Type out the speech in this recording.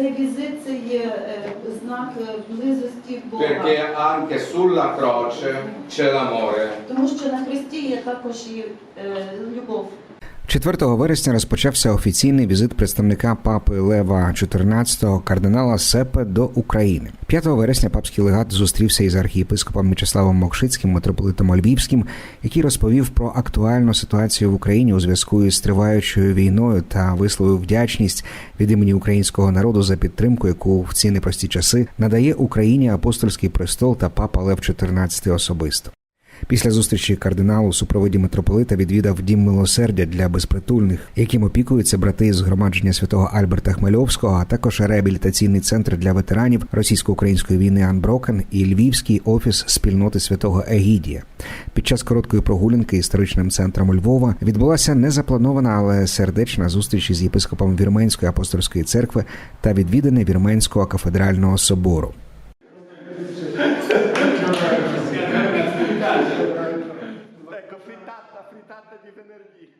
цей візит це є е, знак е, близості Бога. perché anche sulla croce c'è l'amore. Тому що на хресті є також і е, любов. 4 вересня розпочався офіційний візит представника папи Лева XIV кардинала Сепе до України. 5 вересня папський легат зустрівся із архієпископом Мічеславом Мокшицьким, митрополитом Львівським, який розповів про актуальну ситуацію в Україні у зв'язку із триваючою війною та висловив вдячність від імені українського народу за підтримку, яку в ці непрості часи надає Україні апостольський престол та папа Лев XIV особисто. Після зустрічі кардинал у супроводі митрополита відвідав дім милосердя для безпритульних, яким опікуються брати із згромадження святого Альберта Хмельовського, а також реабілітаційний центр для ветеранів російсько-української війни Анброкен і Львівський офіс спільноти святого Егідія. Під час короткої прогулянки історичним центром Львова відбулася незапланована, але сердечна зустріч із єпископом Вірменської апостольської церкви та відвідини Вірменського кафедрального собору. ecco frittata frittata di venerdì.